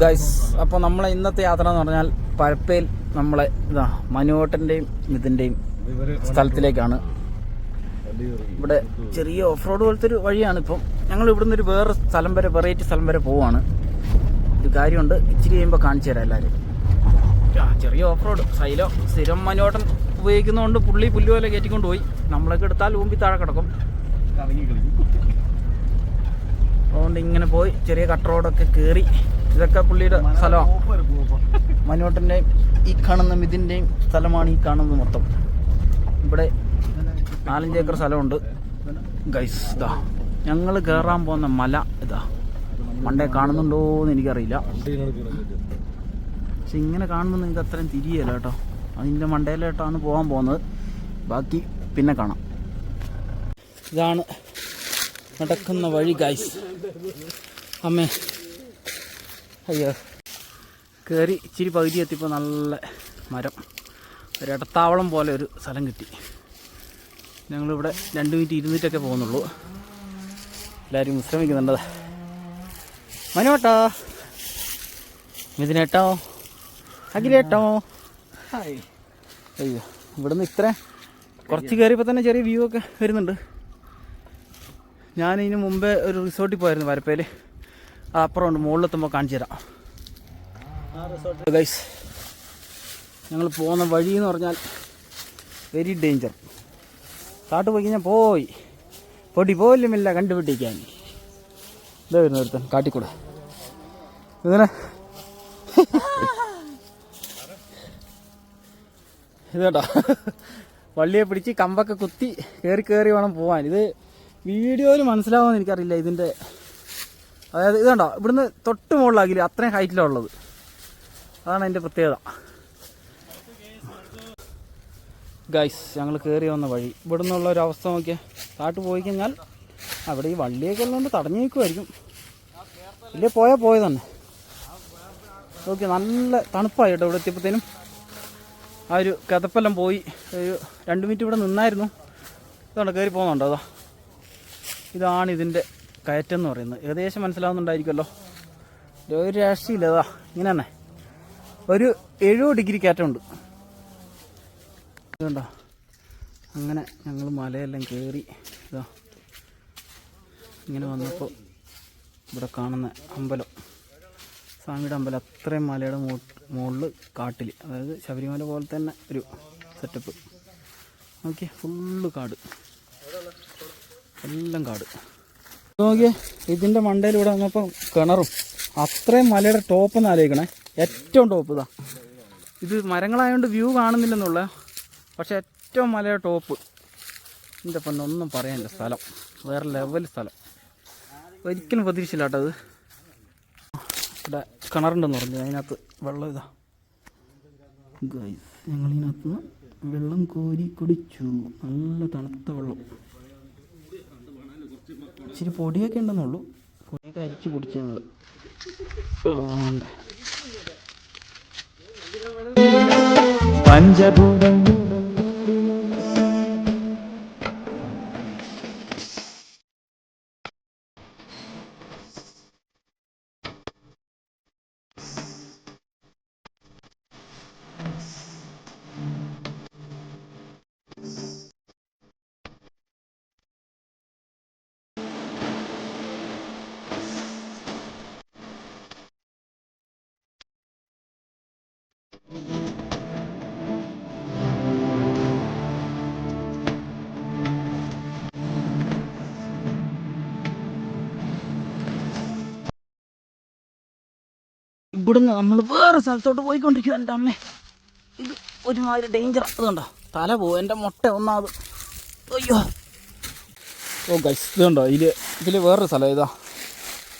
Guys അപ്പോൾ നമ്മളെ ഇന്നത്തെ യാത്ര എന്ന് പറഞ്ഞാൽ പഴപ്പയിൽ നമ്മളെ ഇതാ മനുവോട്ടന്റെയും ഇതിന്റെയും സ്ഥലത്തിലേക്കാണ്. ഇവിടെ ചെറിയ ഓഫ് റോഡ് പോലത്തെ ഒരു വഴിയാണ് ഇപ്പം. ഞങ്ങൾ ഇവിടുന്ന് ഒരു വേറെ സ്ഥലം വരെ വെറൈറ്റി സ്ഥലം വരെ പോവാണ്. ഒരു കാര്യമുണ്ട് ഇച്ചിരി കഴിയുമ്പോൾ കാണിച്ചു തരാം എല്ലാവരും ചെറിയ ഓഫ് റോഡ് സൈലോ സ്ഥിരം മനുവോട്ടൻ ഉപയോഗിക്കുന്നതുകൊണ്ട് പുള്ളി പുല്ലു പോലെ കയറ്റിക്കൊണ്ട് പോയി. നമ്മളൊക്കെ എടുത്താൽ ഊമ്പി താഴെ കിടക്കും. അതുകൊണ്ട് ഇങ്ങനെ പോയി ചെറിയ കട്ട് റോഡൊക്കെ കയറി ഇതൊക്കെ പുള്ളിയുടെ സ്ഥലമാണ് മനോട്ടന്റെയും ഈ കാണുന്ന മിഥിന്റെയും സ്ഥലമാണ് ഈ കാണുന്നത് മൊത്തം. ഇവിടെ നാലഞ്ച് ഏക്കർ സ്ഥലമുണ്ട്. ഗൈസ് ഇതാ. ഞങ്ങൾ കയറാൻ പോകുന്ന മല ഇതാ. മണ്ടേ കാണുന്നുണ്ടോ എന്ന് എനിക്കറിയില്ല. പക്ഷെ ഇങ്ങനെ കാണുമ്പോൾ നിങ്ങൾക്ക് അത്രയും തിരിയല്ല കേട്ടോ. അതിന്റെ മണ്ടയിലോട്ടാണ് പോകാൻ പോകുന്നത്. ബാക്കി പിന്നെ കാണാം. ഇതാണ് നടക്കുന്ന വഴി ഗൈസ്. അമ്മേ അയ്യോ. കയറി ഇച്ചിരി പകുതി എത്തിയപ്പോൾ നല്ല മരം. ഒരു ഇടത്താവളം പോലെ ഒരു സ്ഥലം കിട്ടി. ഞങ്ങളിവിടെ രണ്ട് മിനിറ്റ് ഇരുന്നിട്ടൊക്കെ പോകുന്നുള്ളൂ. എല്ലാവരും വിശ്രമിക്കുന്നുണ്ട്. മനോട്ടോ മിഥുനേട്ടോ. അഖിലേട്ടോ. ഹായ്. അയ്യോ ഇവിടുന്ന് ഇത്ര കുറച്ച് കയറിയപ്പോൾ തന്നെ ചെറിയ വ്യൂ ഒക്കെ വരുന്നുണ്ട്. ഞാൻ ഇതിന് മുമ്പേ ഒരു റിസോർട്ടിൽ പോയിരുന്നു വരപ്പേൽ അപ്പുറം ഉണ്ട് മുകളിലെത്തുമ്പോൾ കാണിച്ചു തരാം. ഗൈസ് ഞങ്ങൾ പോകുന്ന വഴി എന്ന് പറഞ്ഞാൽ വെരി ഡേഞ്ചർ കാട്ട് പോയി കഴിഞ്ഞാൽ പോയി. പൊടി പോലുമില്ല കണ്ടുപിടിക്കാൻ. ഇതാ വരുന്ന ഒരുത്തൻ കാട്ടിക്കൂടെ. ഇതിനെ ഇതേട്ടാ. വള്ളിയെ പിടിച്ച് കമ്പൊക്കെ കുത്തി കയറി കയറി വേണം പോവാൻ. ഇത് വീഡിയോയിൽ മനസ്സിലാവുമെന്ന് എനിക്കറിയില്ല ഇതിന്റെ അതായത് ഇത് കണ്ടോ? ഇവിടുന്ന് തൊട്ട് മുകളിലാകില്ല അത്രയും ഹൈറ്റിലാണ് ഉള്ളത്. അതാണ് അതിന്റെ പ്രത്യേകത. ഗൈസ് ഞങ്ങൾ കയറി വന്ന വഴി. ഇവിടെ നിന്നുള്ള ഒരു അവസ്ഥ നോക്കിയാൽ താട്ട് പോയി കഴിഞ്ഞാൽ അവിടെ ഈ വള്ളിയൊക്കെ ഉള്ളതുകൊണ്ട് തടഞ്ഞു നിൽക്കുമായിരിക്കും. ഇല്ലേ പോയാൽ പോയത് തന്നെ. ഓക്കെ നല്ല തണുപ്പായി കേട്ടോ ഇവിടെ എത്തിയപ്പോഴത്തേനും. ആ ഒരു കഥപ്പെല്ലാം പോയി. ഒരു രണ്ട് മിനിറ്റ് ഇവിടെ നിന്നായിരുന്നു. ഇതാണ് കയറി പോകുന്നുണ്ടോ? അതാ. ഇതാണ് ഇതിന്റെ കയറ്റം എന്ന് പറയുന്നത്. ഏകദേശം മനസ്സിലാവുന്നുണ്ടായിരിക്കുമല്ലോ. ഒരു രാഷ്ട്രീയമില്ല ഇങ്ങനെ തന്നെ ഒരു എഴുപത് ഡിഗ്രി കയറ്റമുണ്ട്. ഇതുണ്ടോ? അങ്ങനെ ഞങ്ങൾ മലയെല്ലാം കയറി ഇതാ ഇങ്ങനെ വന്നപ്പോൾ ഇവിടെ കാണുന്ന അമ്പലം. സ്വാമിയുടെ അമ്പലം അത്രയും മലയുടെ മോ മുകളിൽ കാട്ടിൽ അതായത് ശബരിമല പോലെ തന്നെ ഒരു സെറ്റപ്പ്. നോക്കിയേ ഫുള്ള് കാട്. എല്ലാം കാട്. നോക്കിയേ ഇതിന്റെ മണ്ടയിലൂടെ വന്നപ്പോൾ കിണറും. അത്രയും മലയുടെ ടോപ്പ് എന്ന് ആലോചിക്കണേ. ഏറ്റവും ടോപ്പ് ഇതാ. ഇത് മരങ്ങളായതുകൊണ്ട് വ്യൂ കാണുന്നില്ലെന്നുള്ള. പക്ഷെ ഏറ്റവും മലയുടെ ടോപ്പ് എന്റെ പൊന്നൊന്നും പറയാനില്ല സ്ഥലം. വേറെ ലെവൽ സ്ഥലം. ഒരിക്കലും പ്രതീക്ഷയില്ല കേട്ടോ അത്. ഇവിടെ കിണറുണ്ടെന്ന് പറഞ്ഞു. അതിനകത്ത് വെള്ളം ഇതാ. ഞങ്ങളതിനകത്ത് വെള്ളം കോരി കുടിച്ചു. നല്ല തണുത്ത വെള്ളം. ഇച്ചിരി പൊടിയൊക്കെ ഉണ്ടെന്നുള്ളൂ. പൊടിയൊക്കെ അരിച്ച് കുടിച്ചു ഞങ്ങൾ പഞ്ചഭൂതം ഇവിടുന്ന് നമ്മൾ വേറെ സ്ഥലത്തോട്ട് പോയിക്കൊണ്ടിരിക്കുക എന്റെ അമ്മേ. ഇത് ഒരുമാതിരി ഡേഞ്ചർ അതുകൊണ്ടോ തല പോവും. എന്റെ മുട്ട ഒന്നാമത്. അയ്യോ. ഓ ഗൈസ് ഇതുണ്ടോ? ഇതിൽ ഇതിൽ വേറൊരു സ്ഥലം ഇതാ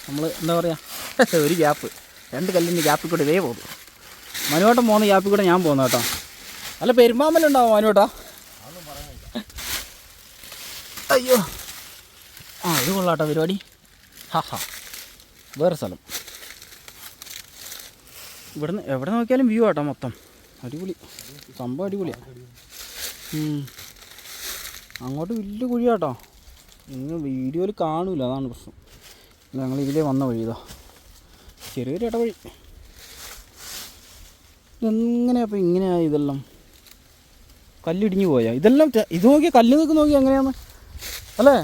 നമ്മൾ എന്താ പറയുക ഒരു ഗ്യാപ്പ് രണ്ട് കല്ലിന്റെ ഗ്യാപ്പിൽ കൂടെ ഇതേ പോകും. മനുവട്ടം പോകുന്ന ഗ്യാപ്പിൽ കൂടെ ഞാൻ പോകുന്ന കേട്ടോ. അല്ല പെരുമ്പാമ്പലുണ്ടാവും മനുവേട്ടാ. അയ്യോ. ആ ഇത് കൊള്ളാട്ടോ പരിപാടി. ഹാ ഹാ. വേറെ സ്ഥലം. ഇവിടുന്ന് എവിടെ നോക്കിയാലും വ്യൂ ആട്ടോ മൊത്തം. അടിപൊളി. സംഭവം അടിപൊളിയാണ്. അങ്ങോട്ട് വലിയ കുഴിയാട്ടോ. നിങ്ങൾ വീഡിയോയിൽ കാണൂല അതാണ് പ്രശ്നം. ഞങ്ങൾ ഇതിലേ വന്ന വഴി ഇതാ. ചെറിയൊരു ഇടവഴി. എങ്ങനെയാ അപ്പം ഇങ്ങനെയാ ഇതെല്ലാം? കല്ലിടിഞ്ഞു പോയാ? ഇതെല്ലാം ഇത് നോക്കി കല്ല് നിൽക്ക് നോക്കി എങ്ങനെയാന്ന്? അല്ലേ?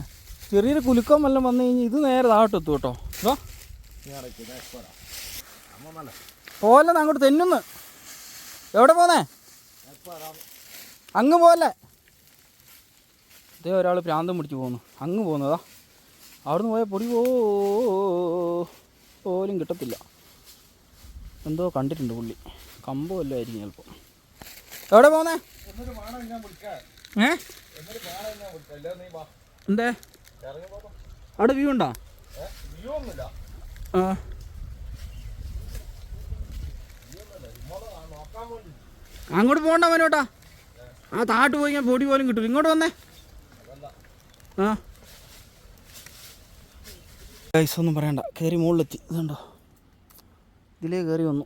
ചെറിയൊരു കുലുക്കം എല്ലാം വന്നു കഴിഞ്ഞാൽ ഇത് നേരെ താഴോട്ട് എത്തും കേട്ടോ. ഇതാ. പോലെ അങ്ങോട്ട് തെന്നുന്ന്? എവിടെ പോന്നേ? അങ്ങ് പോലെ ഇതേ ഒരാൾ പ്രാന്തം പിടിച്ച് പോകുന്നു അങ്ങ് പോകുന്നതാ അവിടുന്ന് പോയാൽ പൊടി പോലും കിട്ടത്തില്ല. എന്തോ കണ്ടിട്ടുണ്ട് പുള്ളി. കമ്പോ ആയിരിക്കും ചിലപ്പോൾ എവിടെ പോന്നേ? ഏ? എന്തേ? അവിടെ വ്യൂ ഉണ്ടോ? ആ. അങ്ങോട്ട് പോകണ്ട മനോട്ടാ ആ താട്ട് പോയി ഞാൻ പൊടി പോലും കിട്ടും ഇങ്ങോട്ട് വന്നേ. ആ. ഗൈസ് ഒന്നും പറയണ്ട. കയറി മുകളിലെത്തി. ഇതുണ്ടോ? ഇതിലേ കയറി വന്നു.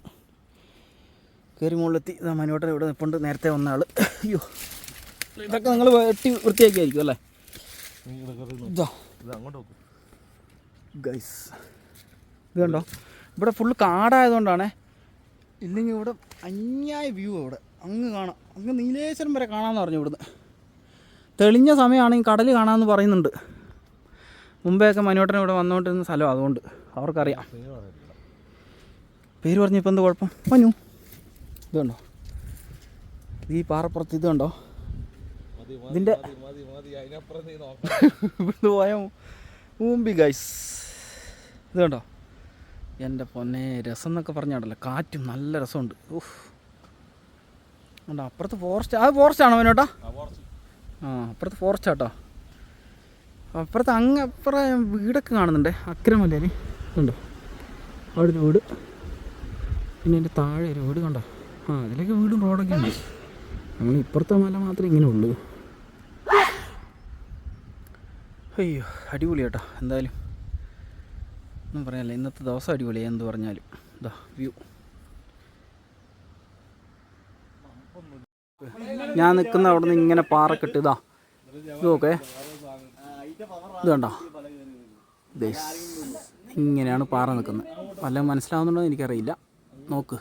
കയറി മുകളിലെത്തി. ഇതാ മനോട്ടൻ ഇവിടെ നിൽപ്പുണ്ട് നേരത്തെ വന്ന ആൾ. അയ്യോ. ഇതൊക്കെ നിങ്ങൾ വെട്ടി വൃത്തിയാക്കിയായിരിക്കും അല്ലേ? ഗൈസ് ഇത് കണ്ടോ ഇവിടെ ഫുള്ള് കാടായതുകൊണ്ടാണേ ഇല്ലെങ്കിൽ ഇവിടെ അന്യായ വ്യൂ അവിടെ അങ്ങ് കാണാം. അങ്ങ് നീലേശ്വരം വരെ കാണാമെന്ന് പറഞ്ഞു ഇവിടുന്ന്. തെളിഞ്ഞ സമയമാണെങ്കിൽ കടൽ കാണാമെന്ന് പറയുന്നുണ്ട്. മുമ്പേയൊക്കെ മനോട്ടൻ ഇവിടെ വന്നുകൊണ്ടിരുന്ന സ്ഥലം അതുകൊണ്ട്. അവർക്കറിയാം. പേര് പറഞ്ഞപ്പോൾ എന്ത് കുഴപ്പം? മനു. ഇതുണ്ടോ? ഈ പാറപ്പുറത്ത് ഇതുണ്ടോ? ഇതിന്റെ ഇവിടുന്ന് പോയ മൂമ്പി ഗൈസ് ഇതുണ്ടോ? എന്റെ പൊന്നെ രസം എന്നൊക്കെ പറഞ്ഞാടല്ലോ? കാറ്റും നല്ല രസമുണ്ട്. ഊഹ് കണ്ടോ അപ്പുറത്ത് ഫോറസ്റ്റ് അത് ഫോറസ്റ്റ് ആണോ അവനോട്ടാ ആ അപ്പുറത്ത് ഫോറസ്റ്റ് ആട്ടോ. അപ്പുറത്ത് അങ്ങ് അപ്പുറം വീടൊക്കെ കാണുന്നുണ്ട്. അക്രമല്ലേ ഉണ്ടോ അവിടെ ഒരു വീട്. പിന്നെ എന്റെ താഴെ ഒരു വീട് കണ്ടോ? ആ അതിലേക്ക് വീടും റോഡൊക്കെ ഉണ്ട്. നമ്മൾ ഇപ്പുറത്തെ മല മാത്രമേ ഇങ്ങനെ ഉള്ളൂ. അയ്യോ അടിപൊളി കേട്ടോ എന്തായാലും. ഒന്നും പറയാനില്ല. ഇന്നത്തെ ദിവസം അടിപൊളിയായി എന്ത് പറഞ്ഞാലും. ഇതാ വ്യൂ ഞാൻ നിൽക്കുന്ന അവിടെ നിന്ന് ഇങ്ങനെ പാറക്കെട്ട് ഇതാ ഇതൊക്കെ ഇത് കണ്ടോ? ഇങ്ങനെയാണ് പാറ നിൽക്കുന്നത്. വല്ലതും മനസ്സിലാവുന്നുണ്ടോ എനിക്കറിയില്ല. നോക്ക്.